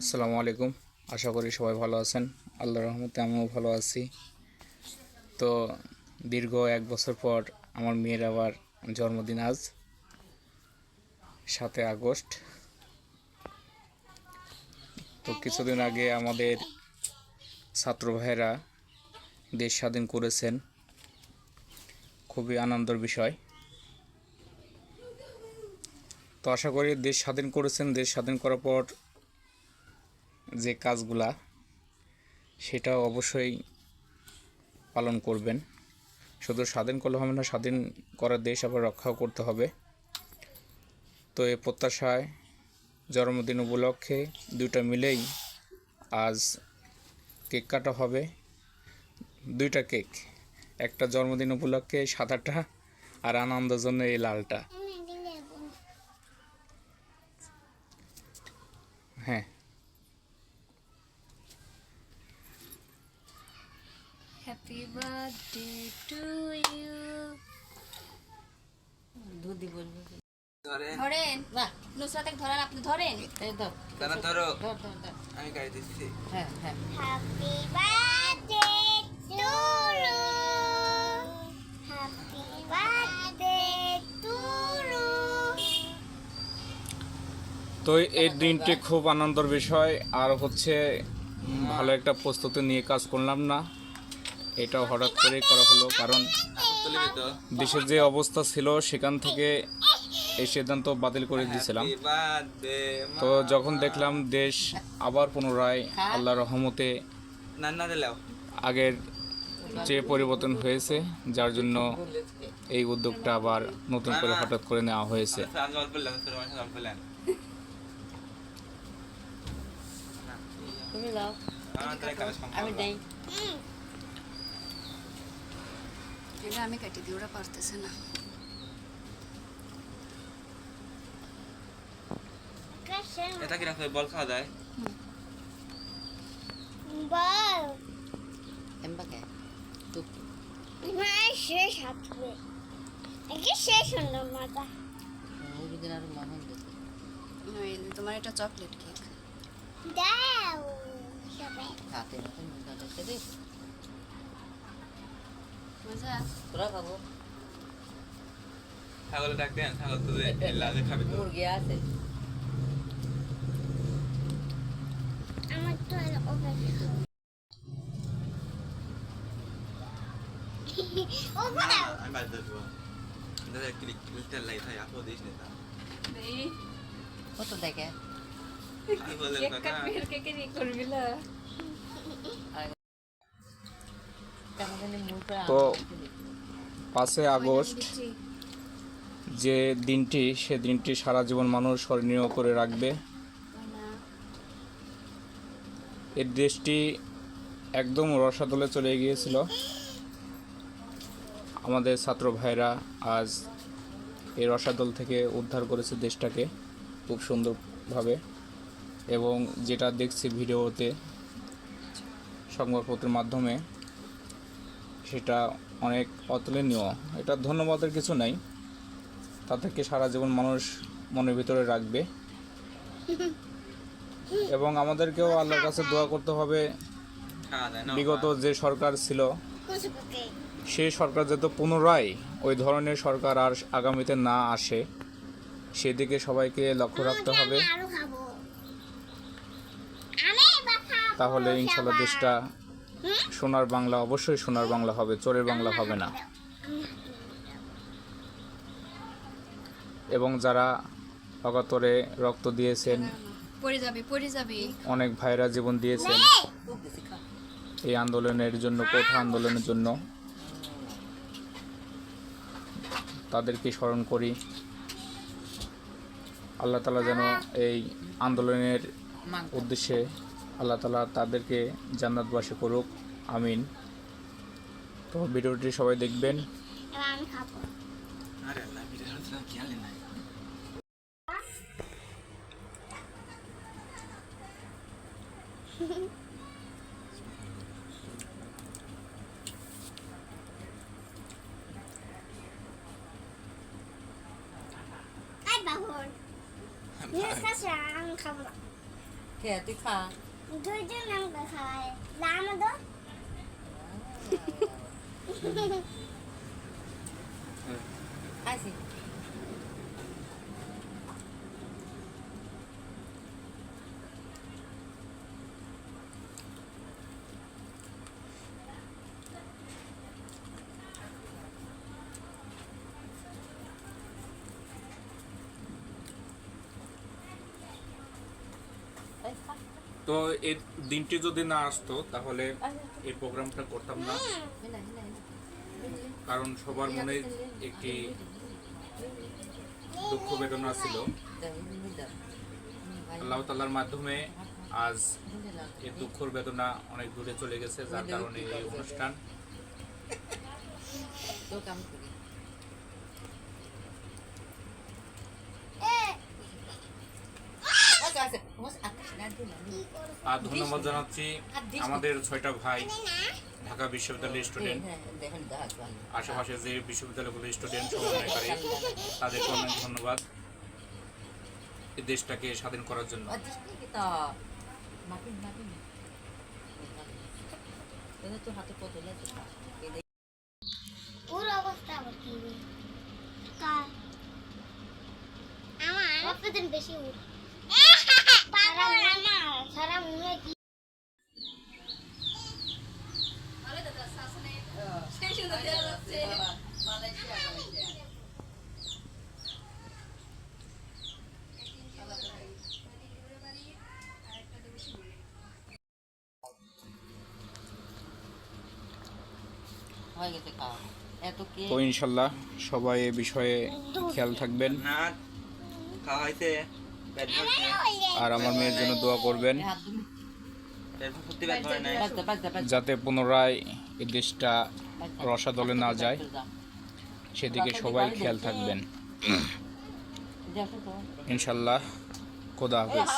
আসসালামু আলাইকুম। আশা করি সবাই ভালো আছেন। আল্লাহর রহমতে আমিও ভালো আছি। তো দীর্ঘ এক বছর পর আমার মেয়ের আবার জন্মদিন আজ সাতই আগস্ট। তো কিছুদিন আগে আমাদের ছাত্র ভাইয়েরা দেশ স্বাধীন করেছেন। খুবই আনন্দের বিষয়। তো আশা করি দেশ স্বাধীন করেছেন। দেশ স্বাধীন করার পর যে কাজগুলা সেটা অবশ্যই পালন করবেন। শুধু স্বাধীন করলে হবে না, স্বাধীন করা দেশ আবার রক্ষাও করতে হবে। তো এই প্রত্যাশায় জন্মদিন উপলক্ষে দুইটা মিলেই আজ কেক কাটা হবে। দুইটা কেক, একটা জন্মদিন উপলক্ষে সাদাটা আর আনন্দের জন্য এই লালটা। হ্যাঁ। হ্যাপি বার্থডে টু ইউ দুধি বলব। ধরেন। ধরেন। না নুসরাত ধরেন আপনি ধরেন। ধরো? ধর ধর ধর। আমি গাড়ি দিচ্ছি। হ্যাঁ হ্যাঁ। হ্যাপি birthday তো এই দিনটি খুব আনন্দের বিষয়। আর হচ্ছে, ভালো একটা প্রস্তুতি নিয়ে কাজ করলাম না। এটা হঠাৎ করে করা হলো, কারণ দেশের যে অবস্থা ছিল, সেখান থেকে এই সিদ্ধান্ত বাতিল করে দিয়েছিলাম। তো যখন দেখলাম দেশ আবার পুনরায় আল্লাহ রহমতে আগের যে পরিবর্তন হয়েছে, যার জন্য এই উদ্যোগটা আবার নতুন করে হঠাৎ করে নেওয়া হয়েছে আমি অল্প বললাম তোর মানে অল্প বললেন তুমি দাও আমি দেই এটা আমি কেটে দিই ওরা পারতেছে না. এটা কি রাখবে বল খাওয়া যায় Ball. এমবাকে তুক আমার শেষ হাতবে একে শেষ হলো মাথা মুরগিদের আর মোহন দিতে তোমার এটা চকলেট কেক দাও সবাই হাতে মতন দাদাকে দে মজা তোরা খাব ছাগল ডাক দেন ছাগল তো লাজে খাবে তো। মুরগি আছে। আমার তো আর ওপেন আমি বাদ দেবো দাদা ক্লিক ক্লিকটা লাই তাই আপো দিস না কত দেখে? তো পাঁচই আগস্ট যে দিনটি, সে দিনটি সারা জীবন মানুষ স্মরণীয় করে রাখবে। এর দেশটি একদম রসাতলে চলে গিয়েছিল। আমাদের ছাত্র ভাইরা আজ এই রসাতল থেকে উদ্ধার করেছে দেশটাকে খুব সুন্দরভাবে। এবং যেটা দেখছি ভিডিওতে সংবাদপত্রের মাধ্যমে সেটা অনেক অতুলনীয়। এটা ধন্যবাদের কিছু নাই। তা থেকে সারা জীবন মানুষ মনের ভিতরে রাখবে। এবং আমাদেরকেও আল্লাহর কাছে দোয়া করতে হবে। বিগত যে সরকার ছিল সেই সরকার যাতে পুনরায় ওই ধরনের সরকার আর আগামীতে না আসে সেদিকে সবাইকে লক্ষ্য রাখতে হবে আরও খাব আমি এবার খাব তাহলে ইনশাল্লাহ দেশটা সোনার বাংলা অবশ্যই সোনার বাংলা হবে চোরের বাংলা হবে না। এবং যারা অকাতরে রক্ত দিয়েছেন অনেক ভাইরা জীবন দিয়েছেন এই আন্দোলনের জন্য কোঠা আন্দোলনের জন্য তাদেরকে স্মরণ করি। আল্লাহ তালা যেন এই আন্দোলনের উদ্দেশ্যে আল্লাহ তালা তাদেরকে জান্নাতবাসী করুক, আমিন। তো ভিডিওটি সবাই দেখবেন। এবার আমি খাব আরে আল্লাহ ভিডিও হচ্ছে কি আলে নাই আই দুইজন আমাকে খাওয়ায় দাম দো খাইছি এই খা, তো এই দিনটি যদি না আসতো, তাহলে এই প্রোগ্রামটা করতাম না। কারণ সবার মনে একটি দুঃখ বেদনা ছিল। আল্লাহ তাল্লার মাধ্যমে আজ এই দুঃখর বেদনা অনেক দূরে চলে গেছে, যার কারণে এই অনুষ্ঠান। আর ধন্যবাদ জানাচ্ছি আমাদের ছয়টা ভাই ঢাকা বিশ্ববিদ্যালয়ের স্টুডেন্ট। আশেপাশে যে বিশ্ববিদ্যালয়গুলোর স্টুডেন্ট সমন্বয়কারী তাদেরকে অনেক ধন্যবাদ এই দেশটাকে স্বাধীন করার জন্য। আমার বেশি উঠ সারা মুখে কি? হয়ে। তো ইনশাল্লাহ সবাই এ বিষয়ে খেয়াল থাকবেন। না খাওয়া হয়েছে। আর আমার মেয়ের জন্য দোয়া করবেন। যাতে পুনরায় এ দেশটা রসাদলে না যায়। সেদিকে সবাই খেয়াল থাকবেন। ইনশাল্লাহ, খোদা হাফেজ।